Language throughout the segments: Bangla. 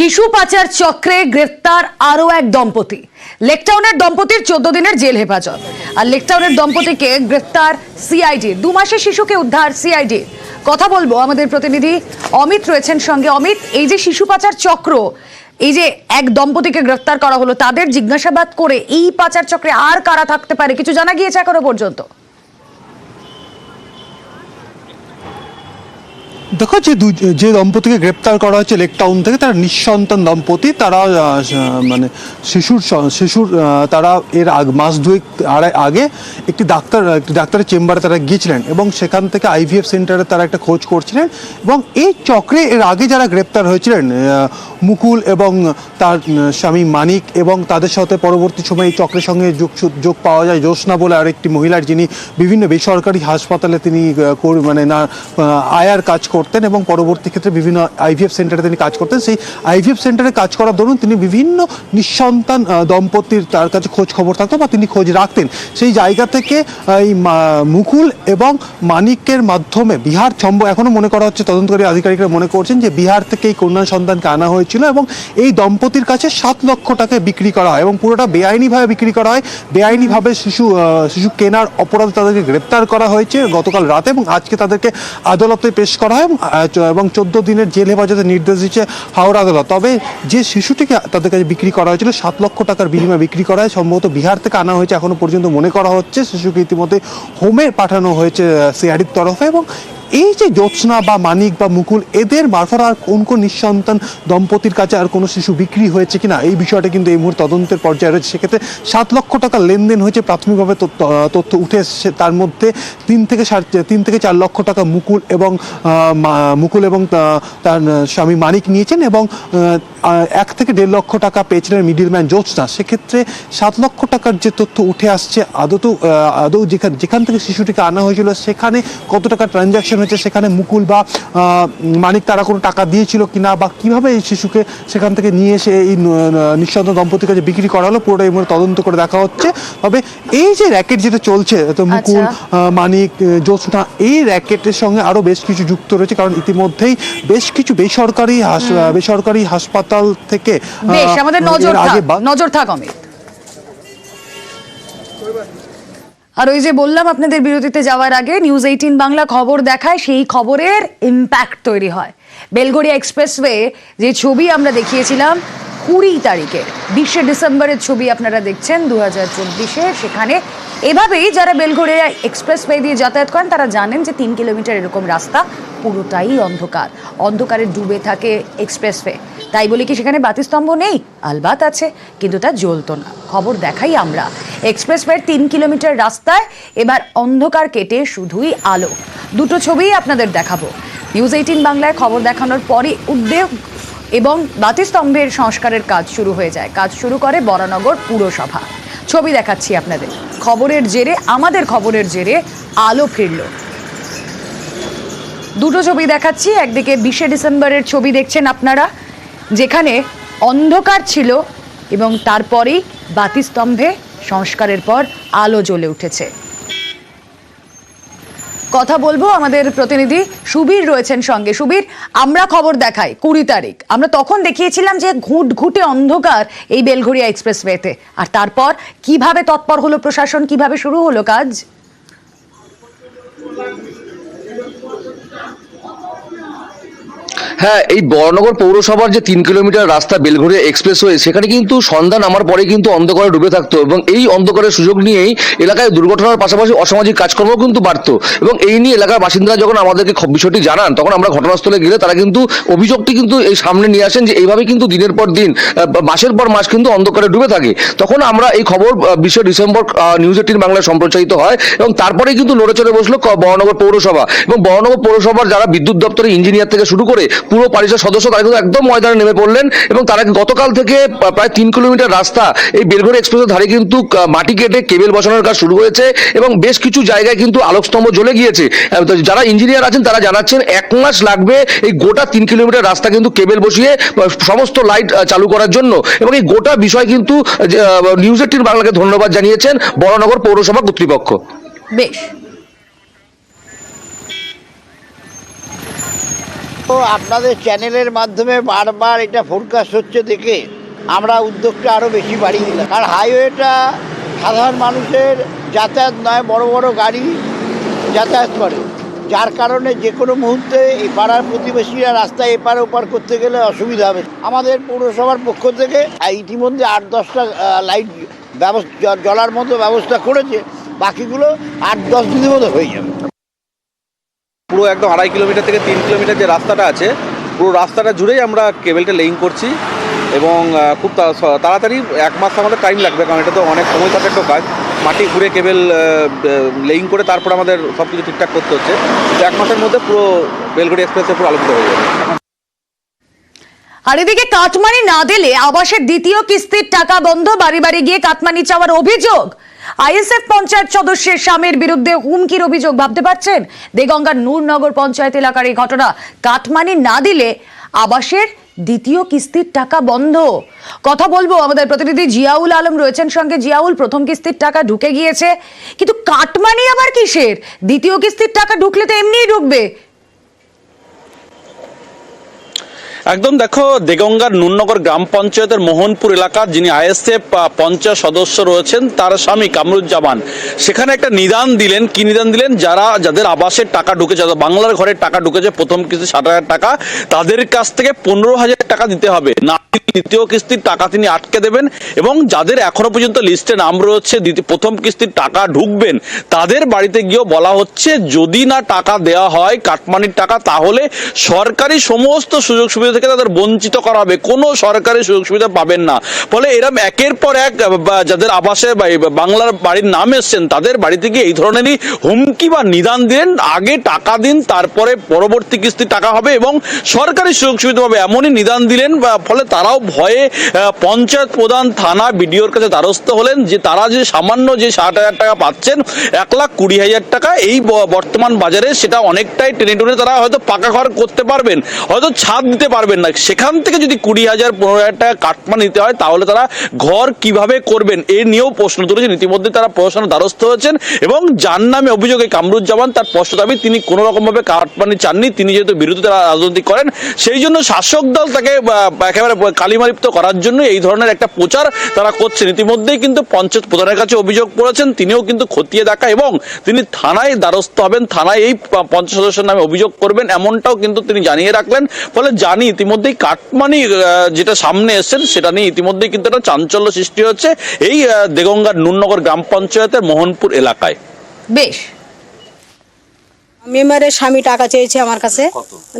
শিশু পাচার চক্রে গ্রেফতার আরও এক দম্পতি। লেকটাউনের দম্পতির চোদ্দ দিনের জেল হেফাজত। আর লেকটাউনের দম্পতিকে গ্রেফতার সিআইডি। দু মাসের শিশুকে উদ্ধার সিআইডি। কথা বলব আমাদের প্রতিনিধি অমিত রয়েছেন সঙ্গে। অমিত, এই যে শিশু পাচার চক্র, এই যে এক দম্পতিকে গ্রেফতার করা হলো, তাদের জিজ্ঞাসাবাদ করে এই পাচার চক্রে আর কারা থাকতে পারে, কিছু জানা গিয়েছে এখনও পর্যন্ত? দেখো যে যে দম্পতিকে গ্রেপ্তার করা হয়েছে লেক টাউন থেকে, তারা নিঃসন্তান দম্পতি, তারা মানে শিশুর শিশুর তারা এর আগ- মাস দুয়েক আড়াই আগে একটি ডাক্তার, একটি ডাক্তারের চেম্বারে তারা গিয়েছিলেন এবং সেখান থেকে আইভিএফ সেন্টারে তারা একটা খোঁজ করছিলেন এবং এই চক্রে এর আগে যারা গ্রেপ্তার হয়েছিলেন মুকুল এবং তার স্বামী মানিক এবং তাদের সাথে পরবর্তী সময়ে এই চক্রের সঙ্গে যোগ যোগ পাওয়া যায়। জ্যোৎস্না বলে আরেকটি মহিলার যিনি বিভিন্ন বেসরকারি হাসপাতালে তিনি মানে না আয়ার কাজ করতেন এবং পরবর্তী ক্ষেত্রে বিভিন্ন আইভিএফ সেন্টারে তিনি কাজ করতেন। সেই আইভিএফ সেন্টারে কাজ করার দরুন তিনি বিভিন্ন নিঃসন্তান দম্পতির তার কাছে খোঁজ খবর থাকতো বা তিনি খোঁজ রাখতেন। সেই জায়গা থেকে এই মুকুল এবং মানিকের মাধ্যমে বিহার সম্ভব এখনও মনে করা হচ্ছে, তদন্তকারী আধিকারিকরা মনে করছেন যে বিহার থেকে এই কন্যা সন্তানকে আনা হয়েছিল এবং এই দম্পতির কাছে সাত লক্ষ টাকায় বিক্রি করা হয় এবং পুরোটা বেআইনিভাবে বিক্রি করা হয়। বেআইনিভাবে শিশু শিশু কেনার অপরাধে তাদেরকে গ্রেপ্তার করা হয়েছে গতকাল রাতে এবং আজকে তাদেরকে আদালতে পেশ করা হয় এবং, চোদ্দ দিনের জেল হেফাজতে নির্দেশ দিচ্ছে হাওড়া আদালত। তবে যে শিশুটিকে তাদের কাছে বিক্রি করা হয়েছিল সাত লক্ষ টাকার বিনিময়ে বিক্রি করা হয়। সম্ভবত বিহার থেকে আনা হয়েছে এখনও পর্যন্ত মনে করা হচ্ছে। শিশুকে ইতিমধ্যে হোমে পাঠানো হয়েছে সিআরির তরফে এবং এই যে জ্যোৎস্না বা মানিক বা মুকুল, এদের মারফত আর কোন কোন নিঃসন্তান দম্পতির কাছে আর কোনো শিশু বিক্রি হয়েছে কিনা? এই বিষয়টা কিন্তু এই মুহূর্তে তদন্তের পর্যায়ে রয়েছে। সেক্ষেত্রে সাত লক্ষ টাকা লেনদেন হয়েছে প্রাথমিকভাবে তথ্য উঠে এসেছে। তার মধ্যে তিন থেকে তিন থেকে চার লক্ষ টাকা মুকুল এবং মুকুল এবং তার স্বামী মানিক নিয়েছেন এবং এক থেকে দেড় লক্ষ টাকা পেয়েছিলেন মিডিলম্যান জ্যোৎস্না। সেক্ষেত্রে সাত লক্ষ টাকার যে তথ্য উঠে আসছে আদৌ আদৌ যেখান যেখান থেকে শিশুটিকে আনা হয়েছিল, সেখানে কত টাকা ট্রানজাকশন হয়েছে সেখানে মুকুল বা মানিক তারা কোনো টাকা দিয়েছিল কিনা বা কীভাবে এই শিশুকে সেখান থেকে নিয়ে এসে এই নিঃসন্তান দম্পতির কাছে বিক্রি করা হলো পুরোটা এই মুহূর্তে তদন্ত করে দেখা হচ্ছে। তবে এই যে র্যাকেট যেটা চলছে তো মুকুল আচ্ছা। মানিক আহ, জ্যোৎস্না এই র্যাকেটের সঙ্গে আরও বেশ কিছু যুক্ত রয়েছে কারণ ইতিমধ্যেই বেশ কিছু বেসরকারি হাস- বেসরকারি হাসপাতাল থেকে আমাদের নজর আগে থাক নজর থাক অমিত। আর ওই যে বললাম আপনাদের বিরতিতে যাওয়ার আগে নিউজ এইটিন বাংলা খবর দেখায়, সেই খবরের ইম্প্যাক্ট তৈরি হয়। বেলগড়িয়া এক্সপ্রেসওয়ে যে ছবি আমরা দেখিয়েছিলাম কুড়ি তারিখে, বিশে ডিসেম্বরের ছবি আপনারা দেখছেন দু হাজার চব্বিশে। সেখানে এভাবেই যারা বেলঘড়িয়া এক্সপ্রেসওয়ে দিয়ে যাতায়াত করেন, তারা জানেন যে তিন কিলোমিটার এরকম রাস্তা পুরোটাই অন্ধকার। অন্ধকারে ডুবে থাকে এক্সপ্রেসওয়ে। তাই বলে কি, সেখানে বাতিস্তম্ভ নেই, আলবাত আছে, কিন্তু তা জ্বলতো না। খবর দেখাই আমরা। এক্সপ্রেসওয়ের তিন কিলোমিটার রাস্তায় এবার অন্ধকার কেটে শুধুই আলো। দুটো ছবিই আপনাদের দেখাবো। নিউজ এইটিন বাংলায় খবর দেখানোর পরই উদ্বেগ এবং বাতিস্তম্ভের সংস্কারের কাজ শুরু হয়ে যায়। কাজ শুরু করে বরানগর পুরসভা। ছবি দেখাচ্ছি আপনাদের। খবরের জেরে, আমাদের খবরের জেরে আলো ফিরল। দুটো ছবি দেখাচ্ছি, একদিকে বিশে ডিসেম্বরের ছবি দেখছেন আপনারা, যেখানে অন্ধকার ছিল এবং তারপরেই বাতিস্তম্ভে সংস্কারের পর আলো জ্বলে উঠেছে। কথা বলব। আমাদের প্রতিনিধি সুবীর রয়েছেন সঙ্গে। সুবীর, আমরা খবর দেখাই কুড়ি তারিখ। আমরা তখন দেখিয়েছিলাম যে ঘুট ঘুটে অন্ধকার এই বেলঘড়িয়া এক্সপ্রেসওয়েতে। আর তারপর কীভাবে তৎপর হলো প্রশাসন, কীভাবে শুরু হলো কাজ? হ্যাঁ এই বড়নগর পৌরসভার যে তিন কিলোমিটার রাস্তা বেলঘরিয়া এক্সপ্রেসওয়ে, সেখানে কিন্তু সন্ধান আমার পরে কিন্তু অন্ধকারে ডুবে থাকতো এবং এই অন্ধকারের সুযোগ নিয়েই এলাকায় দুর্ঘটনার পাশাপাশি অসামাজিক কাজকর্ম কিন্তু বাড়তো। এবং এই নিয়ে এলাকার বাসিন্দারা যখন আমাদেরকে বিষয়টি জানান, তখন আমরা ঘটনাস্থলে গেলে তারা কিন্তু অভিযোগটি কিন্তু এই সামনে নিয়ে আসেন যে এইভাবে কিন্তু দিনের পর দিন মাসের পর মাস কিন্তু অন্ধকারে ডুবে থাকে। তখন আমরা এই খবর বিশে ডিসেম্বর নিউজ এইটিন বাংলায় সম্প্রচারিত হয় এবং তারপরে কিন্তু নড়ে চড়ে বসল বড়নগর পৌরসভা। এবং বড়নগর পৌরসভার যারা বিদ্যুৎ দপ্তরের ইঞ্জিনিয়ার থেকে শুরু করে পুরো পরিষদ সদস্য তারা কিন্তু একদম ময়দানে নেমে পড়লেন এবং তারা গতকাল থেকে প্রায় তিন কিলোমিটার রাস্তা এই বেলঘড়ি এক্সপ্রেসের ধারে কিন্তু মাটি কেটে কেবেল বসানোর কাজ শুরু হয়েছে এবং বেশ কিছু জায়গায় কিন্তু আলোকস্তম্ভ জ্বলে গিয়েছে। যারা ইঞ্জিনিয়ার আছেন তারা জানাচ্ছেন এক মাস লাগবে এই গোটা তিন কিলোমিটার রাস্তা কিন্তু কেবেল বসিয়ে সমস্ত লাইট চালু করার জন্য এবং এই গোটা বিষয় কিন্তু নিউজ এইটিন বাংলাকে ধন্যবাদ জানিয়েছেন বড়নগর পৌরসভা কর্তৃপক্ষ। বেশ। তো আপনাদের চ্যানেলের মাধ্যমে বারবার এটা ফোরকাস্ট হচ্ছে দেখে আমরা উদ্যোগটা আরও বেশি বাড়িয়ে দিলাম। আর হাইওয়েটা সাধারণ মানুষের যাতায়াত নয়, বড় বড় গাড়ি যাতায়াত করে। যার কারণে যে কোনো মুহূর্তে এই পাড়ার প্রতিবেশীরা রাস্তায় এপার ওপার করতে গেলে অসুবিধা হবে। আমাদের পৌরসভার পক্ষ থেকে ইতিমধ্যে আট, দশটা লাইট ব্যবস্থা জ্বলার মতো ব্যবস্থা করেছে, বাকিগুলো আট, দশ দিনের মধ্যে হয়ে যাবে। পুরো একদম আড়াই কিলোমিটার থেকে তিন কিলোমিটার যে রাস্তাটা আছে, পুরো রাস্তাটা জুড়েই আমরা কেবেলটা লেইং করছি এবং খুব তাড়াতাড়ি এক মাস আমাদের টাইম লাগবে, কারণ এটা তো অনেক সময় সাপেক্ষ কাজ। মাটি ঘুরে কেবেল লেইং করে তারপর আমাদের সব কিছু ঠিকঠাক করতে হচ্ছে। তো এক মাসের মধ্যে পুরো বেলগুড়ি এক্সপ্রেসে পুরো আলোকিত হয়ে যাবে। আর এদিকে কাটমানি না দিলে আবাসের দ্বিতীয় কিস্তির টাকা বন্ধ, বাড়ি বাড়ি গিয়ে কাটমানি চাওয়ার অভিযোগ। আইএসএফ পঞ্চায়েত সদস্যের স্বামীর বিরুদ্ধে হুমকির অভিযোগ ভাবতে পারছেন? দেগঙ্গার নূরনগর পঞ্চায়েত এলাকার এই ঘটনা। কাটমানি না দিলে আবাসের দ্বিতীয় কিস্তির টাকা বন্ধ। কথা বলব আমাদের প্রতিনিধি জিয়াউল আলম রয়েছেন সঙ্গে। জিয়াউল, প্রথম কিস্তির টাকা ঢুকে গিয়েছে, কিন্তু কাটমানি আবার কিসের? দ্বিতীয় কিস্তির টাকা ঢুকলে তো এমনিই ঢুকবে। একদম দেখো, দেগঙ্গার নুননগর গ্রাম পঞ্চায়েতের মোহনপুর এলাকার যিনি আইএসএফ পঞ্চায়েত সদস্য রয়েছেন, তার স্বামী কামরুজ্জামান। সেখানে একটা নিদান দিলেন। কি নিদান দিলেন? যারা, যাদের আবাসের টাকা ঢুকেছে বাংলার ঘরের টাকা ঢুকেছে, প্রথম কিস্তি ষাট হাজার টাকা, তাদের কাছ থেকে পনেরো হাজার টাকা দিতে হবে। না দ্বিতীয় কিস্তির টাকা তিনি আটকে দেবেন? এবং যাদের এখনও পর্যন্ত লিস্টে নাম রয়েছে প্রথম কিস্তির টাকা ঢুকবেন, তাদের বাড়িতে গিয়েও বলা হচ্ছে, যদি না টাকা দেওয়া হয় কাটমানির টাকা, তাহলে সরকারি সমস্ত সুযোগ সুবিধা থেকে তাদের বঞ্চিত করা হবে কোনো সরকারি সুযোগ সুবিধা পাবেন না। ফলে এরম একের পর এক যাদের আবাসে বাংলার বাড়ির নাম এসছেন, তাদের বাড়ি থেকে এই ধরনেরই হুমকি বা নিদান দিলেন, আগে টাকা দিন, তারপরে পরবর্তী কিস্তি টাকা হবে এবং সরকারি সুযোগ সুবিধা পাবে, এমনই নিদান দিলেন ফলে তারাও ভয়ে পঞ্চায়েত প্রধান থানা বিডিওর কাছে দ্বারস্থ হলেন, যে তারা যে সামান্য যে ষাট হাজার টাকা পাচ্ছেন, এক লাখ কুড়ি হাজার টাকা, এই বর্তমান বাজারে সেটা অনেকটাই টেনে টুনে তারা হয়তো পাকা ঘর করতে পারবেন, হয়তো ছাদ দিতে পারবেন। না। সেখান থেকে যদি কুড়ি হাজার, পনেরো হাজার টাকা কাটমা নিতে হয়, তাহলে তারা ঘর কীভাবে করবেন এ নিয়েও প্রশ্ন তুলেছেন। ইতিমধ্যে তারা প্রশাসনের দ্বারস্থ হয়েছেন এবং যার নামে অভিযোগে কামরুজ্জামান তার স্পষ্ট দাবি, তিনি কোনো রকমভাবে কাটমানি চাননি, তিনি যেহেতু বিরোধী তারা রাজনীতি করেন, সেই জন্য শাসক দল তাকে একেবারে কালিমালিপ্ত করার জন্য এই ধরনের একটা প্রচার তারা করছেন। ইতিমধ্যেই কিন্তু পঞ্চায়েত প্রধানের কাছে অভিযোগ করেছেন তিনিও কিন্তু খতিয়ে দেখা এবং তিনি থানায় দ্বারস্থ হবেন, থানায় এই প- পঞ্চায়েত সদস্যের নামে অভিযোগ করবেন, এমনটাও কিন্তু তিনি জানিয়ে রাখলেন। ফলে জানি ইতিমধ্যেই কাটমানি যেটা সামনে এসছেন, সেটা নিয়ে ইতিমধ্যেই কিন্তু একটা চাঞ্চল্য সৃষ্টি হচ্ছে এই দেগঙ্গার নুননগর গ্রাম পঞ্চায়েতের মোহনপুর এলাকায়। বেশ। মেম্বারের স্বামী টাকা চেয়েছে আমার কাছে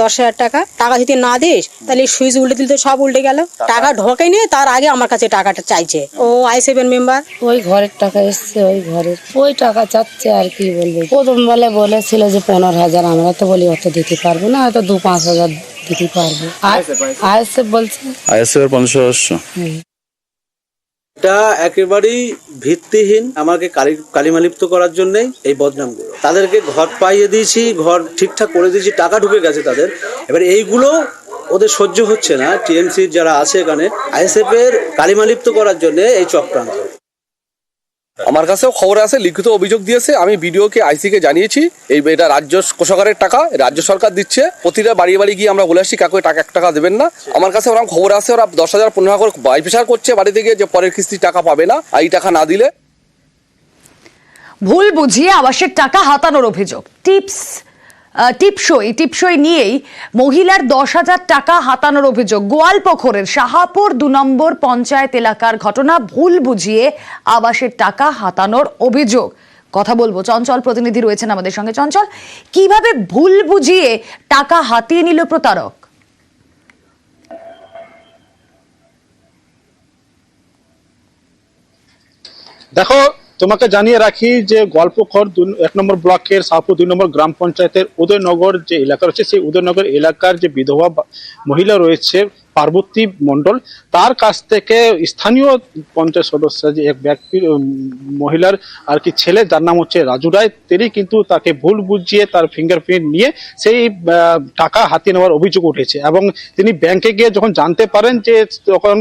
দশ হাজার টাকা। টাকা যদি না দিস তাহলে সুইচ উল্টে দিলে তো সব উল্টে গেল। টাকা? ঢোকেনি তার আগে আমার কাছে টাকাটা চাইছে। ও আই সেভেন মেম্বার। ওই ঘরের টাকা এসছে ওই ঘরের। ওই টাকা চাচ্ছে আর কি বলব। প্রথম বলে বলেছিল যে পনেরো হাজার আমরা তো বলি অত দিতে পারব না হয়তো দু পাঁচ হাজার দিতে পারব। আইএসএফ বলছে? আইএসএফ পঞ্চায়েত সদস্য। এটা একেবারেই ভিত্তিহীন আমাকে কালি কালিমালিপ্ত করার জন্যই এই বদনামগুলো তাদেরকে ঘর পাইয়ে দিয়েছি, ঘর ঠিকঠাক করে দিয়েছি, টাকা ঢুকে গেছে তাদের। এবার এইগুলো ওদের সহ্য হচ্ছে না টিএমসির যারা আছে এখানে, আইএসএফ এর কালিমালিপ্ত করার জন্য এই চক্রান্ত। আমার কাছেও খবর আছে, লিখিত অভিযোগ দিয়েছে, আমি বিডিওকে আইসিকে জানিয়েছি, এই এটা রাজ্য কোষাগারের টাকা, রাজ্য সরকার দিচ্ছে, প্রতিটা বাড়ি বাড়ি গিয়ে আমরা বলে আসছি কাকু টাকা এক টাকা দেবেন না। আমার কাছে ওরকম খবর আছে, ওরা দশ হাজার, পনেরো হাজার করে করছে বাড়িতে গিয়ে যে পরের কিস্তি টাকা পাবে না এই টাকা না দিলে ভুল বুঝিয়ে আবাসের টাকা হাতানোর অভিযোগ। টিপস টিপসই টিপসই নিয়েই মহিলার দশ হাজার টাকা হাতানোর অভিযোগ। গোয়ালপোখরের শাহাপুর দু নম্বর পঞ্চায়েত এলাকার ঘটনা ভুল বুঝিয়ে আবাসের টাকা হাতানোর অভিযোগ। কথা বলব, চঞ্চল প্রতিনিধি রয়েছেন আমাদের সঙ্গে। চঞ্চল, কীভাবে ভুল বুঝিয়ে টাকা হাতিয়ে নিল প্রতারক? দেখো তোমাকে জানিয়ে রাখি যে গল্পখর এক নম্বর ব্লকের সাহপুর দুই নম্বর গ্রাম পঞ্চায়েতের উদয়নগর যে এলাকা রয়েছে, সেই উদয়নগর এলাকার যে বিধবা মহিলা রয়েছে পার্বতী মণ্ডল, তার কাছ থেকে স্থানীয় পঞ্চায়েত সদস্য যে এক ব্যক্তির মহিলার আর কি ছেলে, যার নাম হচ্ছে রাজু রায়, তিনি কিন্তু তাকে ভুল বুঝিয়ে তার ফিঙ্গারপ্রিন্ট নিয়ে সেই টাকা হাতিয়ে নেওয়ার অভিযোগ উঠেছে এবং তিনি ব্যাংকে গিয়ে যখন জানতে পারেন যে তখন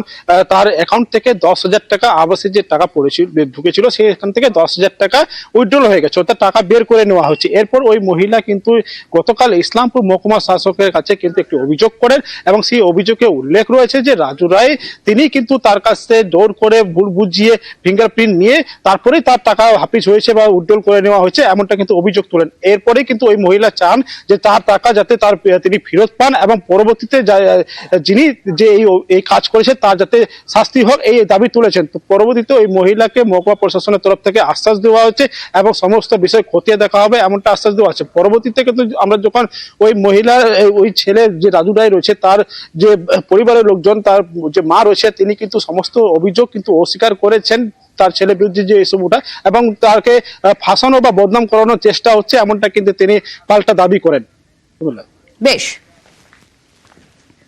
তার অ্যাকাউন্ট থেকে দশ হাজার টাকা আবাসের যে টাকা পড়েছিল, ঢুকেছিল সেখান থেকে দশ হাজার টাকা উইথড্রল হয়ে গেছে, অর্থাৎ টাকা বের করে নেওয়া হচ্ছে। এরপর ওই মহিলা কিন্তু গতকাল ইসলামপুর মহকুমা শাসকের কাছে কিন্তু একটি অভিযোগ করেন এবং সেই অভিযোগে উল্লেখ রয়েছে যে রাজু রায়, তিনি কিন্তু তার কাছে জোর করে ভুল বুঝিয়ে ফিঙ্গারপ্রিন্ট নিয়ে তারপরেই তার টাকা হাফিজ হয়েছে বা উজ্জ্বল করে নেওয়া হয়েছে, এমনটা কিন্তু অভিযোগ তোলেন। এরপরে কিন্তু ওই মহিলা চান যে তার টাকা যাতে তার, তিনি ফেরত পান এবং পরবর্তীতে যিনি যে এই এই কাজ করেছে তার যাতে শাস্তি হোক, এই দাবি তুলেছেন। তো পরবর্তীতে ওই মহিলাকে মহকুমা প্রশাসনের তরফ থেকে আশ্বাস দেওয়া হচ্ছে এবং সমস্ত বিষয় খতিয়ে দেখা হবে, এমনটা আশ্বাস দেওয়া আছে। পরবর্তীতে কিন্তু আমরা যখন ওই মহিলা, ওই ছেলে যে রাজু রায় রয়েছে, তার যে পরিবারের লোকজন তার যে মা রয়েছে তিনি কিন্তু সমস্ত অভিযোগ কিন্তু অস্বীকার করেছেন তার ছেলে বিরুদ্ধে যে এসব উঠা এবং তাকে ফাঁসানো বা বদনাম করানোর চেষ্টা হচ্ছে এমনটা কিন্তু তিনি পাল্টা দাবি করেন। বেশ।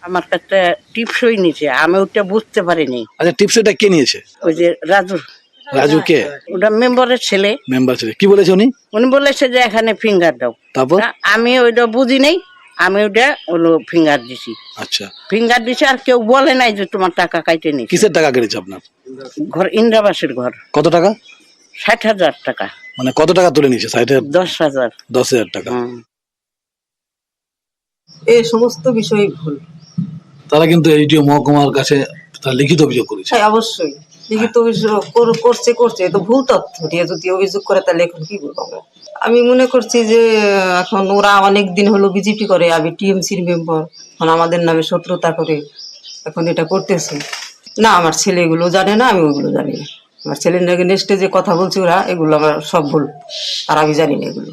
আমার কাছে টিপসই নিচে আমি ওটা বুঝতে পারিনি। আচ্ছা টিপস এটা কে নিয়েছে? ওই যে রাজু। রাজু কে? ওটা মেম্বারের ছেলে। মেম্বার ছিল। কি বলেছে উনি? উনি বলেছে যে এখানে ফিঙ্গার দাও। তারপর? আমি ওইটা বুঝি নেই। আমি ওটা হলো ফিঙ্গার দিছি। আচ্ছা। ফিঙ্গার দিছি আর কেউ বলে নাই যে তোমার টাকা কাইতে নেই কিসের টাকা কেটেছে আপনার? ঘর ইন্দ্রাবাসের ঘর। কত টাকা? ষাট হাজার টাকা। মানে কত টাকা তুলে নিয়েছে হাজার? দশ হাজার। দশ হাজার টাকা। এই সমস্ত বিষয় ভুল। তারা কিন্তু এইটিও মহকুমার কাছে লিখিত অভিযোগ করেছে। হ্যাঁ অবশ্যই। লিখিত অভিযোগ কর- করছে করছে। তো ভুল তথ্য দিয়ে যদি অভিযোগ করে তাহলে এখন কি বলব আমি মনে করছি যে এখন ওরা অনেক দিন হলো বিজেপি করে আমি টিএমসির মেম্বার এখন আমাদের নামে শত্রুতা করে এখন এটা করতেছে। না আমার ছেলে এগুলো জানে না আমি ওইগুলো জানি না। আমার ছেলের নাকি নেক্সটে যে কথা বলছে ওরা এগুলো আমার সব ভুল। আর আমি জানি না এগুলো।